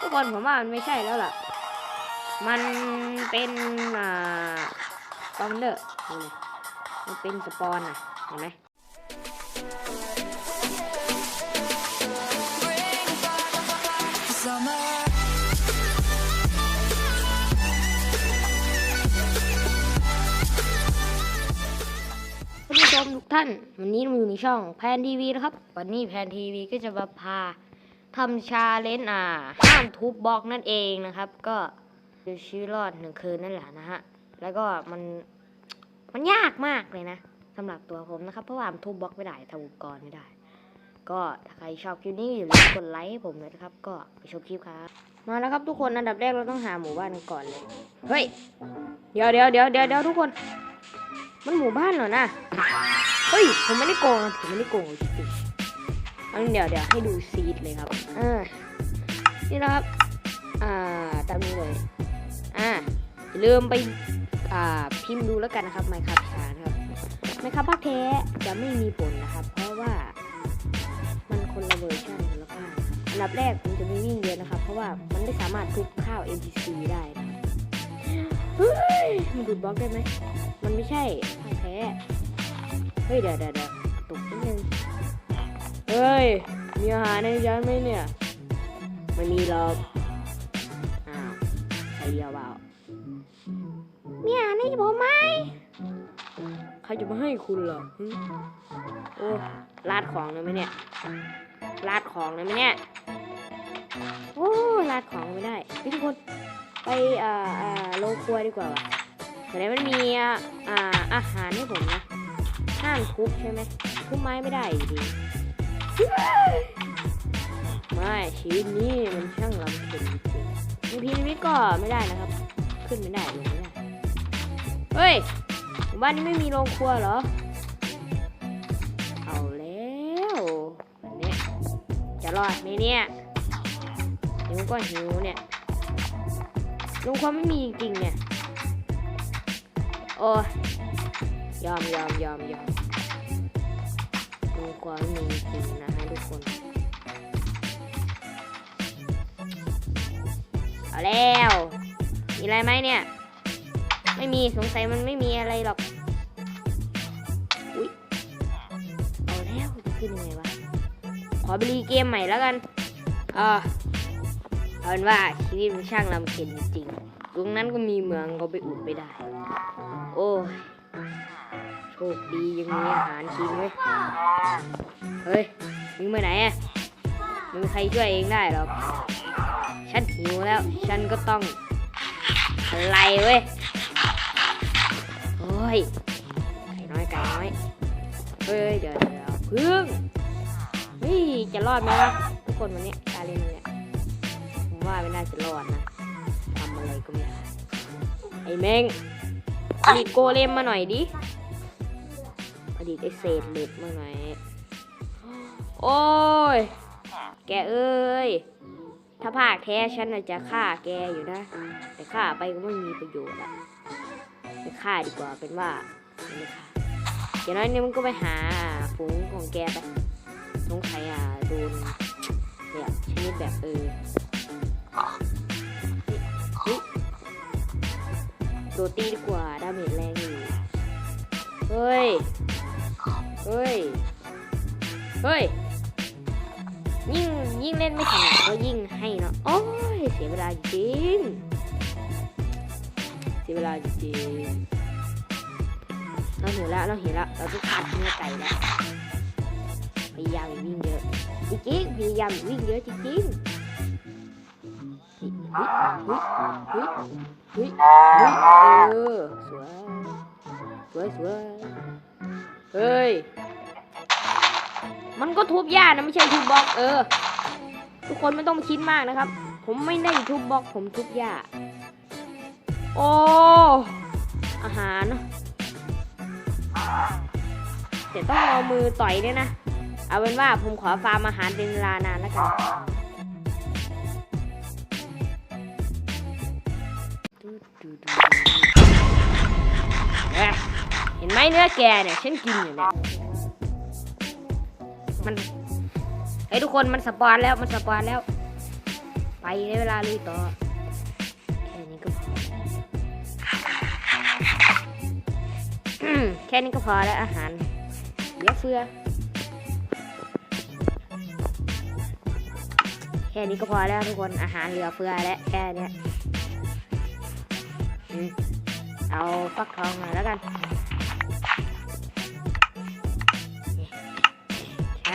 ทุกคนผมว่ามันไม่ใช่แล้วล่ะ มันเป็นอ่าสปอนเดอร์มันเป็นสปอนอะเห็นไหมท่านผู้ชมทุกท่าน วันนี้เราอยู่ในช่องแพนทีวีนะครับ วันนี้แพนทีวีก็จะมาพา ทำชาเลนจ์อ่าห้ามทุบบล็อกนั่นเองนะครับ ก็คือชีวิตรอดหนึ่งคืนนั่นแหละนะฮะ แล้วก็มันมันยากมากเลยนะสำหรับตัวผมนะครับ เพราะว่ามันทุบบล็อกไม่ได้ทำอุปกรณ์ไม่ได้ ก็ถ้าใครชอบคลิปนี้อย่าลืมกดไลค์ให้ผมเลยนะครับ ก็ไปชมคลิปครับ มาแล้วครับทุกคนอันดับแรกเราต้องหาหมู่บ้านกันก่อนเลยเฮ้ยเดี๋ยวเดี๋ยวเดี๋ยวเดี๋ยวเดี๋ยวทุกคน มันหมู่บ้านเหรอนะเฮ้ยผมไม่ได้โกงผมไม่ได้โกงจริง ๆอันเดี๋ยวเดี๋ยวให้ดูซีดเลยครับ อ่า นี่นะครับ อ่า ตามนี้เลย อ่าอย่าลืมไป อ่า พิมพ์ดูแล้วกันนะครับไมค์ครับชานะครับไมค์ครับภาคแท้จะไม่มีผลนะครับ เพราะว่ามันคนละเวอร์ชันคนละภาคอันดับแรกผมจะไม่วิ่งเยอะนะครับ เพราะว่ามันไม่สามารถทุบข้าว NPC ได้นะครับเฮ้ย มันดูดบล็อกได้ไหม มันไม่ใช่ภาคแท้ เฮ้ยเดี๋ยวเดี๋ยวเดี๋ยวตกนิดนึง เฮ้ย มีอาหารในจานไหมเนี่ย ไม่มีหรอกอ้าวใครเดียวเปล่ามีอาหารให้ผมไหมใครจะมาให้คุณเหรอหึโอ้ลาดของเลยไหมเนี่ยลาดของเลยไหมเนี่ย โอ้ลาดของไม่ได้เฮ้ยทุกคน ไปอ่าอ่าโลครัวดีกว่าว่ะแต่ไหนมันมีอ่าอ่าอาหารให้ผมนะห้ามทุบใช่ไหมทุบไม้ไม่ได้อยู่ดี ไม่ชีวิตนี้มันช่างลำเค็ญจริงๆในพีระมิดก็ไม่ได้นะครับ ขึ้นไม่ได้ลงไม่ได้เฮ้ยหมู่บ้านนี้ไม่มีโรงครัวเหรอ เอาแล้ววันนี้จะรอดไหมเนี่ยหิวก็หิวเนี่ยโรงครัวไม่มีจริงๆเนี่ย โอ้ยยอมยอมยอมยอม ดูความมีจริงนะฮะทุกคน เอาแล้ว มีอะไรไหมเนี่ย ไม่มีสงสัยมันไม่มีอะไรหรอก อุ๊ยเอาแล้วจะขึ้นยังไงวะ ขอไปรีเกมใหม่แล้วกันอ่าเอาเป็นว่าชีวิตมันช่างลำเค็ญจริงๆตรงนั้นก็มีเมืองก็ไปอุดไม่ได้ โอ้ย คดียังมีอาหารกินเว้ยเฮ้ย มึงไปไหนอะมึงใครช่วยเองได้หรอก ฉันหิวแล้ว ฉันก็ต้องอะไรเว้ย โอ้ย ไก่น้อยไก่น้อย เฮ้ย เดี๋ยวเดี๋ยวพึ่งเฮ้ยจะรอดไหมวะทุกคนวันนี้ตารเล่นเนี่ยผมว่าไม่น่าจะรอดนะทำอะไรก็ไม่ได้ไอ้เม้งผลิตโกเลมมาหน่อยดิ ผลิตไอเศษเหล็กมาหน่โอ้ย แกเอ้ย ถ้าภาคแท้ฉันน่ะจะฆ่าแกอยู่นะ แต่ฆ่าไปก็ไม่มีประโยชน์อะไปฆ่าดีกว่าเป็นว่าไม่ฆ่าอย่างน้อยนี่มันก็ไปหาฝูงของแกไปสงสัยอะโดนแบบชนิดแบบเออโดตีดีกว่าดาเมจแรงอยู่ เฮ้ย ฮ้ย เฮ้ย ยิ่งยิ่งเล่นไม่ถนัดก็ยิ่งให้เนาะ โอ้ย เสียเวลาจริง เสียเวลาจริง เราเห็นแล้วเราเห็นแล้วเราต้องขาดเนื้อไก่แล้วพยายามวิ่งเยอะจริงๆพยายามอย่าวิ่งเยอะจริงๆเฮ้ยเฮ้ยเฮ้ยเฮ้ยเฮ้ยเออสวยสวยสวยเฮ้ย มันก็ทุบหญ้านะไม่ใช่ทุบบล็อกเออ ทุกคนไม่ต้องมาคิดมากนะครับ ผมไม่ได้ทุบบล็อก ผมทุบหญ้าโอ้อาหารแต่ต้องเอามือต่อยด้วยนะ เอาเป็นว่าผมขอฟาร์มอาหารเป็นเวลานานแล้วกันเอ๊ะเห็นไหมเนื้อแกเนี่ยฉันกินอยู่เนี่ย มันไอ้ทุกคนมันสปอนแล้วมันสปอนแล้ว ไปได้เวลาลุยต่อแค่นี้ก็พอแค่นี้ก็พอแล้วอาหารเหลือเฟือแค่นี้ก็พอแล้วทุกคนอาหารเหลือเฟือแล้วแค่นี้เอาฟักทองมาแล้วกัน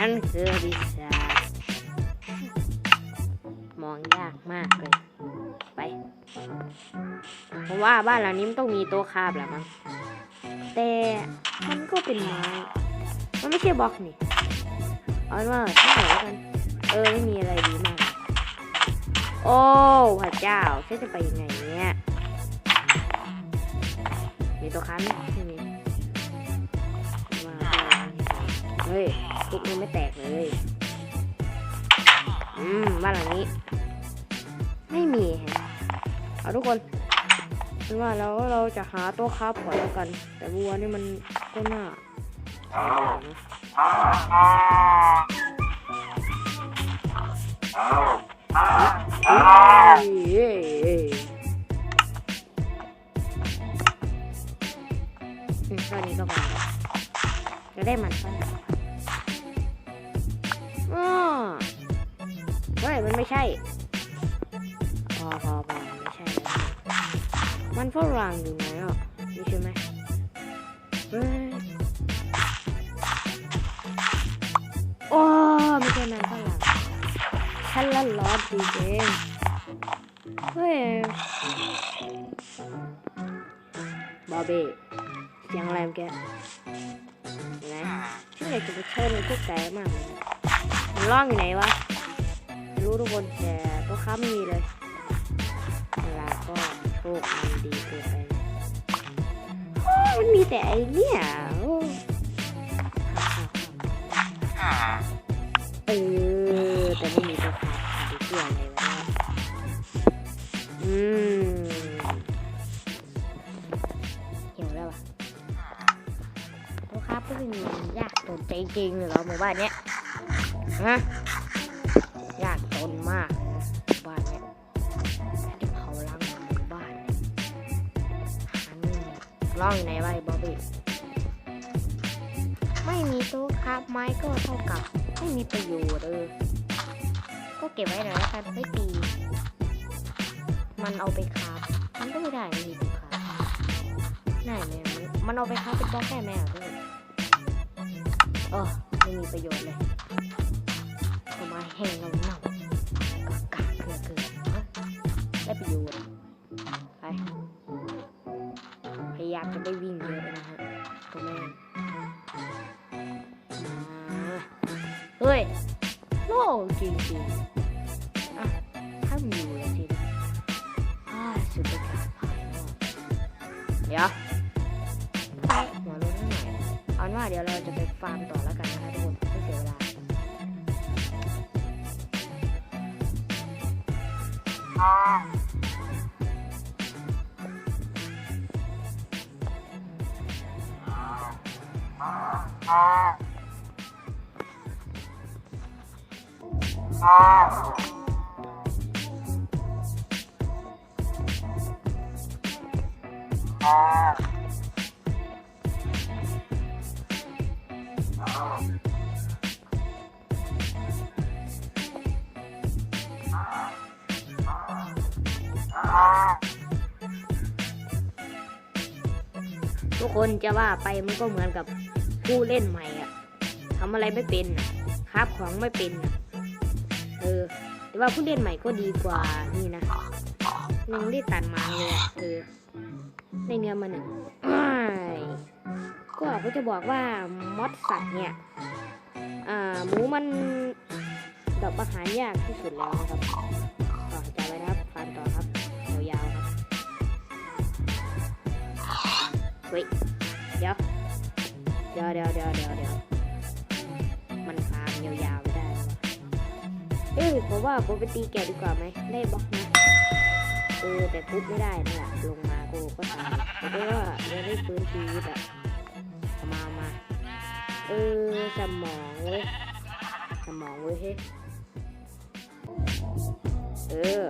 ฉันคือดิซาจมองยากมากเลย ไป เพราะว่าบ้านหลังนี้มันต้องมีโต๊ะคาบแหละมั้ง แต่มันก็เป็นไม้ มันไม่ใช่บล็อกนี่ เอาว่าเท่าไหร่แล้วกัน เออไม่มีอะไรดีมาก โอ้พระเจ้าฉันจะไปยังไงเนี่ยมีตัวค้านไหมไม่มีมาเฮ้ย ทุกนี้ไม่แตกเลย อืมบ้านหลังนี้ ไม่มีฮะเอาทุกคนเป็นว่าเราเราจะหาต๊ะค้าก่อนแล้วกัน แต่วัวนี่มันก็น่าหาได้นะเฮ้ยเฮ้ยเฮ้ยอืมตอนนี้ก็พอแล้วจะได้มันฟัน มันไม่ใช่ พอพอพอไม่ใช่ มันฝรั่งอยู่ไหนอะนี่ใช่ไหมเฮ้ยโอ้ไม่ใช่มันฝรั่งฉันละร้อดีเองเฮ้ยบอบบี้เสียงอะไรมื่อกี้เห็นไหมฉันอยากจะไปเชิญพวกแกมากมันร้องอยู่ไหนวะ รู้ทุกคนแต่ตัวค้าไม่มีเลยเวลาก็โชคมันดีเกินไปมันมีแต่ไอเนี่ยเออแต่ไม่มีตัวค้าดูเพื่ออะไรวะอืมเหี่ยวแล้ววะตัวค้าก็ไม่มียากตนใจจริงเลยเหรอหมู่บ้านเนี้ยฮะ มีร่องอยู่ไหนวะไอ้บอบบี้ไม่มีโต๊ะครับไม้ก็เท่ากับ ไม่มีประโยชน์เออ ก็เก็บไว้หน่อยแล้วกันไม่ตี มันเอาไปคาบมันก็ไม่ได้ไม่มีตัวคาบได้ไหมมันมันเอาไปคาบเป็นบล็อกได้ไหมอะพี่เออไม่มีประโยชน์เลยทำไมแห้งเราเน่ากากเกลือเกลือได้ประโยชน์ไปายามจะไม่วิ่งเยอะนะฮะตัวแม่งมาเฮ้ยโล่จริงจริงๆอะถ้ามีอยู่แล้วสิอ่าสุดยอดภายนอกเดี๋ยวไปหัวลงหน่อยเอาเป็นว่าเดี๋ยวเราจะไปฟาร์มต่อแล้วกันนะคะทุกคนไม่เสียเวลา ทุกคนจะว่าไปมันก็เหมือนกับผู้เล่นใหม่อะทำอะไรไม่เป็นอะคาบของไม่เป็นอะ เออ แต่ว่าผู้เล่นใหม่ก็ดีกว่านี่นะยังได้ตัดมาเลยอะเออได้เนื้อมาหนึ่งก็ก็จะบอกว่ามอดสัตว์เนี่ย อ่าหมูมันดอกอาหารยากที่สุดแล้วนะครับต่อจไว้นะครับฟันต่อครับยาวๆครับเฮ้ยเดี๋ยวเดี๋ยวเดี๋ยวเดี๋ยวเดี๋ยวมันฟาร์มยาวๆ เอ้ยผมว่าผมไปตีแกดีกว่าไหมได้บล็อกนะเออแต่ทุบไม่ได้นั่นแหละลงมากูก็ตายแต่ก็ว่ายังได้ฟื้นชีวิตอะมามาเออสมองเว้ยสมองเว้ยเฮ้เออ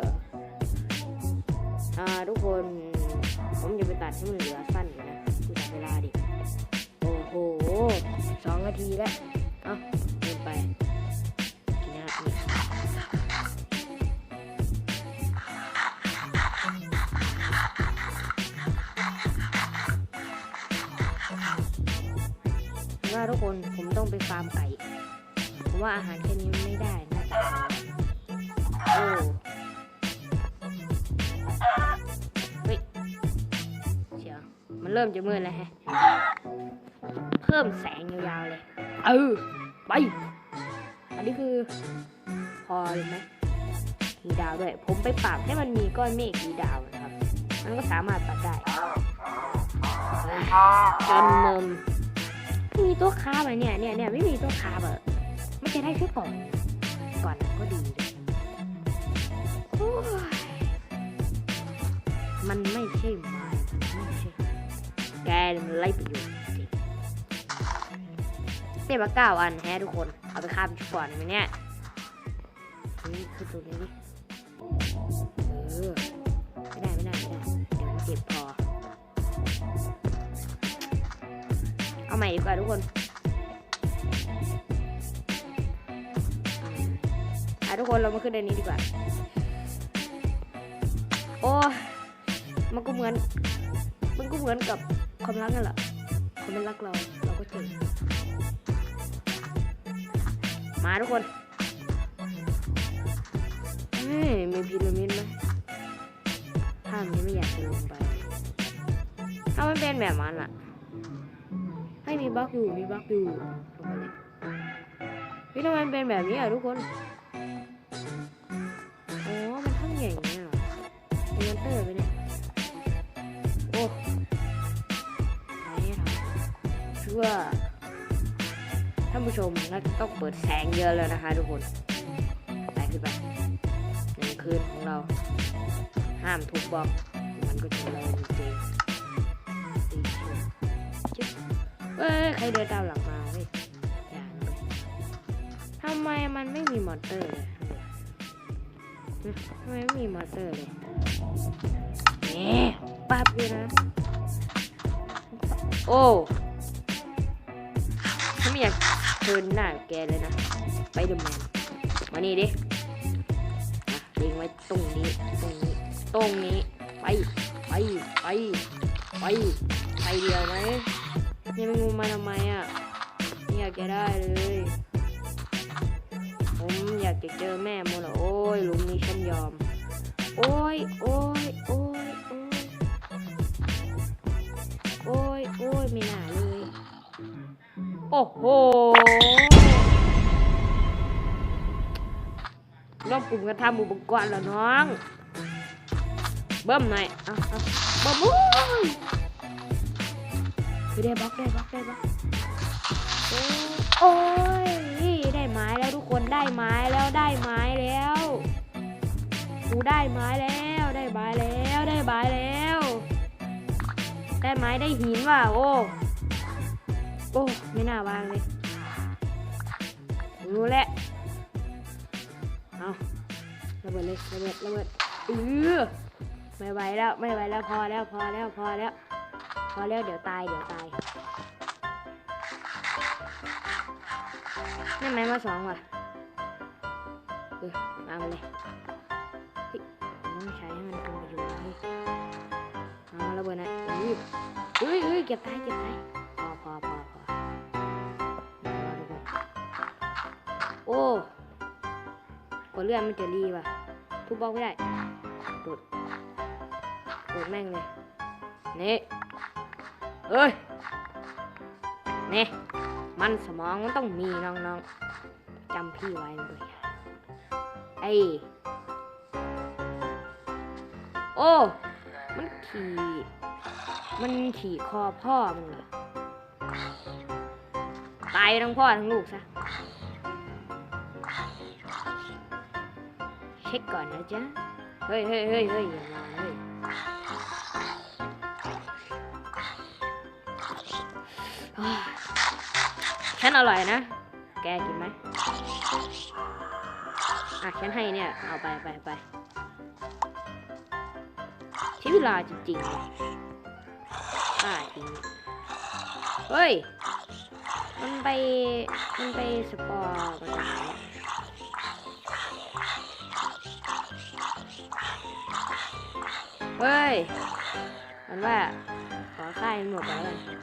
อ่าทุกคนผมจะไปตัดให้มันเหลือสั้นอยู่นะดูจากเวลาดิโอ้โหสองนาทีแล้ว เอ้าเดินไป ทุกคนผมต้องไปฟาร์มไก่ผมว่าอาหารแค่นี้มันไม่ได้นะโอ้เฮ้ยเชียวมันเริ่มจะมืดแล้วแฮะ เพิ่มแสงยาวๆเลย เออ ไป อันนี้คือ พอเลยไหมมีดาวด้วย ผมไปปรับให้มันมีก้อนเมฆมีดาวนะครับ มันก็สามารถปรับได้จนนมไม่มีตัวคาบอะเนี่ยเนี่ยเนี่ยไม่มีตัวคาบอะไม่จะได้แค่ก่อน ก่อนก็ดีมันไม่ใช่ไม้มันไม่ใช่แกมันไล่ประโยชน์จริงเนี่ยมาเก้าอันแฮะทุกคน เอาไปข้ามชุดก่อนไหมเนี่ยนี่คือตัวนี้ดิเออไม่ได้ไม่ได้ไม่ได้ เดี๋ยวมันเจ็บพอ เอาใหม่ดีกว่าทุกคนอะทุกคนเรามาขึ้นในนี้ดีกว่า โอ้มันก็เหมือน มันก็เหมือนกับความรักนั่นแหละคนมันรักเรา เราก็เจอมาทุกคนเฮ้ยมีพีระมิดไหมถ้ามันไม่อยากจะลงไป ถ้ามันเป็นแบบนั้นล่ะ ให้มีบล็อกอยู่มีบล็อกอยู่ลงไปเลยพี่ทำไมมันเป็นแบบนี้อะทุกคนอ๋อมันทั้งใหญ่อย่างเงี้ยเอนมอนเตอร์ไปเนี่ยโอ้ไหนครับคือว่าท่านผู้ชมน่าจะต้องเปิดแสงเยอะแล้วนะคะทุกคนไปขึ้นไปหนึ่งคืนของเรา ห้ามทุบบล็อกมันก็จะเลยจริง เอ้ยใครเดินตามหลังมาเว้ยอย่าเลยทำไมมันไม่มีมอเตอร์เลยทำไมไม่มีมอเตอร์เลยนี่ปั๊บอยู่นะ โอ้ฉันไม่อยากเทินหน้าแกเลยนะ ไปเดอร์แมนมานี่ดิอะเล็งไว้ตรงนี้ ตรงนี้ ตรงนี้ ไป ไป ไป ไป ไปเดียวไหม ยังไม่งูมาทำไมอะไม่อยากจะได้เลย ผมอยากจะเจอแม่โมละโอ้ยหลุมนี้ฉันยอมโอ้ยโอ้ยโอ้ยโอ้ยโอ้ยโอ้ยไม่น่าเลย โอ้โหน้องปุ่มกระทำอุปกรณ์แล้วน้อง เบิ้มหน่อย เอาเอาเบิ้มอ ได้บล็อกได้บล็อกได้บล็อกโอ้ยได้ไม้แล้วทุกคนได้ไม้แล้วได้ไม้แล้วกูได้ไม้แล้วได้ไม้แล้วได้ไม้แล้ว ได้ไม้ได้หินว่ะโอ้โอ้ไม่น่าวางเลยรู้แล้วเอาระเบิดเลยระเบิดระเบิดเออไม่ไหวแล้วไม่ไหวแล้วพอแล้วพอแล้วพอแล้ว อแล้วเดี๋ยวตายเดี๋ยวตายนี่ไม้มาสองว่ะเออมาเลยเฮ้ยต้องใช้ให้มันทำประโยชน์นะเฮ้ยเอาระเบิดนะเอ้ยเอ้ยเอ้ยเก็บตายเก็บตายพอพอพอพอโอ้กดเลื่อนมันจะรีว่ะ ทุบบล็อกไม่ได้โดดโดดแม่งเลยนี่ เอ้ยนี่มันสมองมันต้องมีน้องๆจำพี่ไว้เลยไอ้โอ้ มันขี่มันขี่คอพ่อมึงเหรอตายทั้งพ่อทั้งลูกซะ เช็คก่อนนะจ๊ะ เฮ้ยเฮ้ยเฮ้ยเฮ้ยอย่ามาเฮ้ย ฉันอร่อยนะ แกกินไหมอะฉันให้เนี่ย เอาไปไปไปช้เวลาจริงๆเลยอ่าจริง เฮ้ย มันไป มันไปสปอร์มาจากไหนเฮ้ย มันว่า ขอค่ายหมดแล้วกัน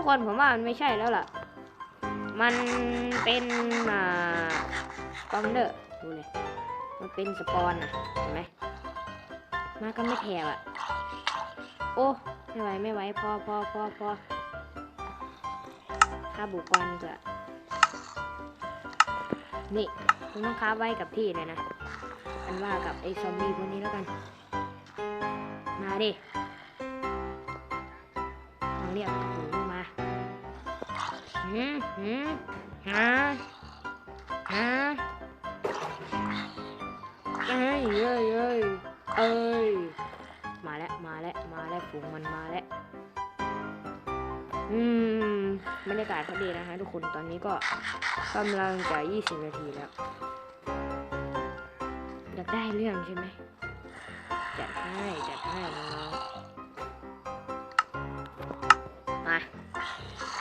ทุกคนผมว่ามันไม่ใช่แล้วล่ะ มันเป็นอ่าสปอนเดอร์ดูเลยมันเป็นสปอนอะเห็นไหมมาก็ไม่แถวอะ โอ้ ไม่ไหวไม่ไหวพอพอพอพอค่าบุกกรดีกว่านี่คุณต้องค้าไว้กับที่เลยนะอันว่ากับไอ้ซอมบี้พวกนี้แล้วกัน มาดิลองเรียก เอ้ยเอ้ยเอ้ยเอ้ย มาแล้ว มาแล้ว มาแล้วฝูงมันมาแล้ว อืมบรรยากาศเขาดีนะฮะทุกคน ตอนนี้ก็กำลังจะ20 นาทีแล้ว อยากได้เรื่องใช่ไหมจัดให้ จัดให้น้อง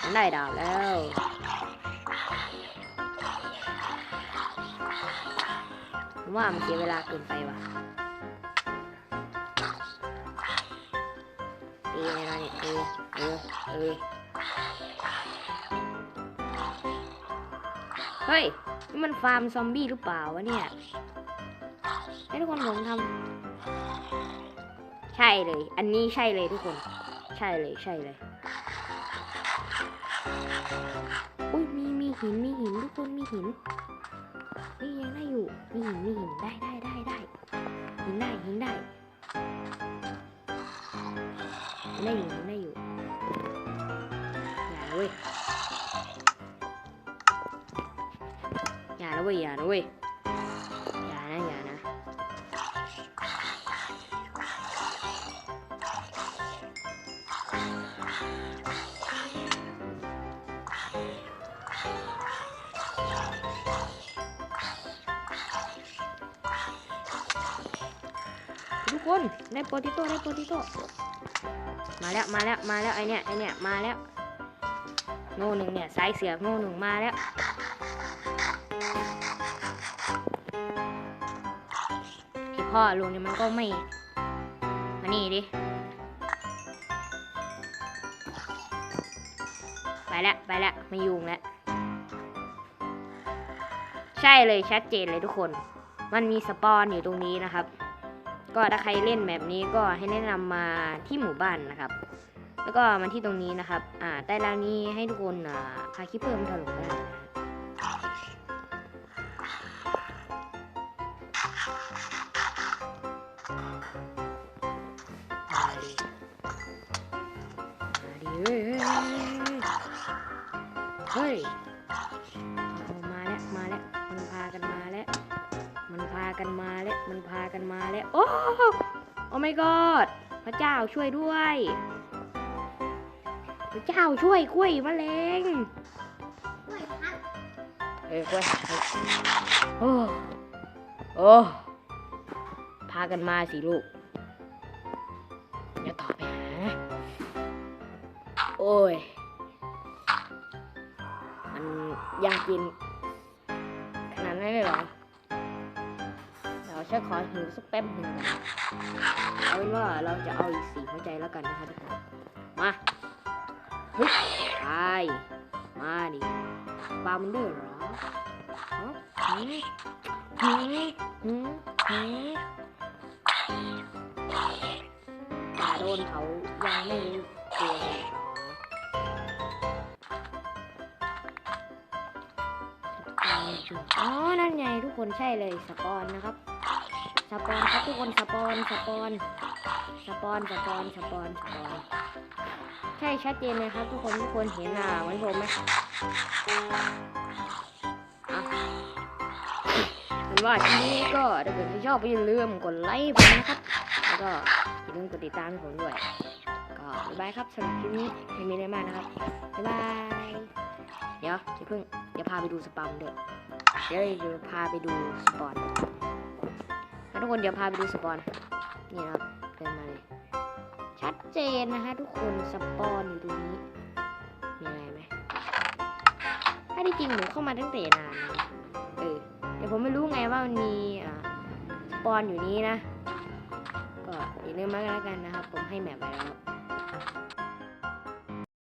ฉันได้ดาบแล้ว ว่ามันเสียเวลาเกินไปว่ะตีอะไรเนี่ยเออเออเออเฮ้ย นี่มันฟาร์มซอมบี้หรือเปล่าวะเนี่ยให้ทุกคนผมทำใช่เลย อันนี้ใช่เลยทุกคน ใช่เลยใช่เลย อุ้ยมีมีหินมีหินทุกคนมีหินนี่ยังได้อยู่มีหินมีหินได้ได้ได้ได้หินได้หินได้ได้อยู่ได้อยู่อย่าเว้ยอย่าเว้ยอย่าเว้ย คนได้โปรติโต้ได้โปรติโต้มาแล้วมาแล้วมาแล้วไอเนี้ยไอเนี้ยมาแล้วโน่หนึ่งเนี่ยสายเสียบโน่หนึ่งมาแล้วไอพ่อลุงเนี่ยมันก็ไม่มานี่ดิไปแล้วไปแล้วไม่ยุ่งแล้วใช่เลยชัดเจนเลยทุกคน มันมีสปอนอยู่ตรงนี้นะครับ ก็ถ้าใครเล่นแบบนี้ก็ให้แนะนำมาที่หมู่บ้านนะครับ แล้วก็มาที่ตรงนี้นะครับ อ่า ใต้ล่างนี้ให้ทุกคนอ่าพาคิปเพิ่มถล่มได้ กันมาแล้วมันพากันมาแล้ว โอ้โอ้ my god พระเจ้าช่วยด้วย พระเจ้าช่วยกล้วยมะเร็งเออกล้วยโอ้โอ้พากันมาสิลูกอย่าต่อไปหานะโอ้ย มันอยากกิน ฉันขอหิวสักแป๊บหนึ่งเอาเป็นว่าเราจะเอาอีกสี่หัวใจแล้วกันนะคะทุกคนมาเฮ้ยไปมาดิปลามันดื้อเหรอฮะหืมหืมหืมหืมป่าโดนเขายังไม่รู้ตัวเลยเหรออ๋อ นั่นไงทุกคนใช่เลยสปอนนะครับ สปอนครับทุกคนสปอนสปอนสปอนสปอนสปอนสปอนใช่ชัดเจนเลยครับ ทุกคนทุกคนเห็นอ่าเหมือนผมไหมอะเห็นว่าทีนี้ก็ถ้าเกิดที่ชอบก็อย่าลืมกดไลค์ผมนะครับแล้วก็อย่าลืมกดติดตามผมด้วยก็บ๊ายบายครับสำหรับคลิปนี้ไม่มีอะไรมากนะครับบ๊ายบายเดี๋ยวเดี๋ยวเพิ่งเดี๋ยวพาไปดูสปัมเด้อเดี๋ยวเดี๋ยวพาไปดูสปอน ทุกคนเดี๋ยวพาไปดูสปอน นี่นะครับเดินมาเลย ชัดเจนนะฮะทุกคนสปอนอยู่ตรงนี้ มีอะไรไหมถ้าที่จริงหนูเข้ามาตั้งแต่นานเออเดี๋ยวผมไม่รู้ไงว่ามันมีอ่าสปอนอยู่นี้นะ ก็อย่าลืมมากันแล้วกันนะครับ ผมให้แมปไปแล้ว